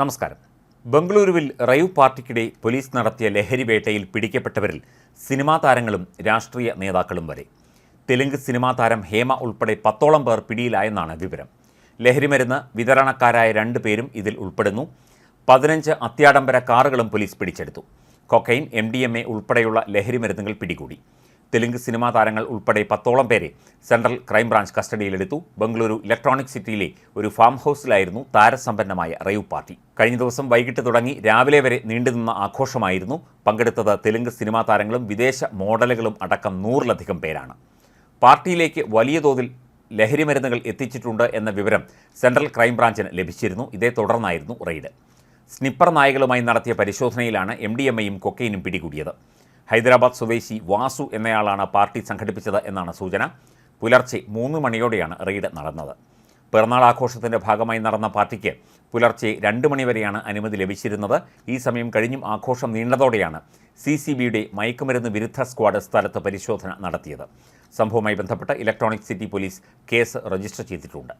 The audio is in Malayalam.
നമസ്കാരം. ബംഗളൂരുവിൽ റൈവ് പാർട്ടിക്കിടെ പോലീസ് നടത്തിയ ലഹരി വേട്ടയിൽ പിടിക്കപ്പെട്ടവരിൽ സിനിമാ താരങ്ങളും രാഷ്ട്രീയ നേതാക്കളും വരെ. തെലുങ്ക് സിനിമാ താരം ഹേമ ഉൾപ്പെടെ പത്തോളം പേർ പിടിയിലായെന്നാണ് വിവരം. ലഹരിമരുന്ന് വിതരണക്കാരായ രണ്ട് പേരും ഇതിൽ ഉൾപ്പെടുന്നു. പതിനഞ്ച് അത്യാഡംബര കാറുകളും പോലീസ് പിടിച്ചെടുത്തു. Cocaine M D M A ഉൾപ്പെടെയുള്ള ലഹരിമരുന്നുകൾ പിടികൂടി. തെലുങ്ക് സിനിമാ താരങ്ങൾ ഉൾപ്പെടെ പത്തോളം പേരെ സെൻട്രൽ ക്രൈംബ്രാഞ്ച് കസ്റ്റഡിയിലെടുത്തു. ബംഗളൂരു ഇലക്ട്രോണിക് സിറ്റിയിലെ ഒരു ഫാം ഹൗസിലായിരുന്നു താരസമ്പന്നമായ റേവ് പാർട്ടി. കഴിഞ്ഞ ദിവസം വൈകിട്ട് തുടങ്ങി രാവിലെ വരെ നീണ്ടുനിന്ന ആഘോഷമായിരുന്നു. പങ്കെടുത്തത് തെലുങ്ക് സിനിമാ താരങ്ങളും വിദേശ മോഡലുകളും അടക്കം നൂറിലധികം പേരാണ്. പാർട്ടിയിലേക്ക് വലിയ തോതിൽ ലഹരിമരുന്നുകൾ എത്തിച്ചിട്ടുണ്ട് എന്ന വിവരം സെൻട്രൽ ക്രൈംബ്രാഞ്ചിന് ലഭിച്ചിരുന്നു. ഇതേ തുടർന്നായിരുന്നു റെയ്ഡ്. സ്നിപ്പർ നായകളുമായി നടത്തിയ പരിശോധനയിലാണ് എം ഡി എം കൊക്കൈനും പിടികൂടിയത്. ഹൈദരാബാദ് സ്വദേശി വാസു എന്നയാളാണ് പാർട്ടി സംഘടിപ്പിച്ചത് എന്നാണ് സൂചന. പുലർച്ചെ മൂന്ന് മണിയോടെയാണ് റെയ്ഡ് നടന്നത്. പിറന്നാൾ ആഘോഷത്തിന്റെ ഭാഗമായി നടന്ന പാർട്ടിക്ക് പുലർച്ചെ രണ്ട് മണിവരെയാണ് അനുമതി ലഭിച്ചിരുന്നത്. ഈ സമയം കഴിഞ്ഞും ആഘോഷം നീണ്ടതോടെയാണ് സി സി ബിയുടെ മയക്കുമരുന്ന് വിരുദ്ധ സ്ക്വാഡ് സ്ഥലത്ത് പരിശോധന നടത്തിയത്. സംഭവവുമായി ബന്ധപ്പെട്ട് Electronic City police case register ചെയ്തിട്ടുണ്ട്.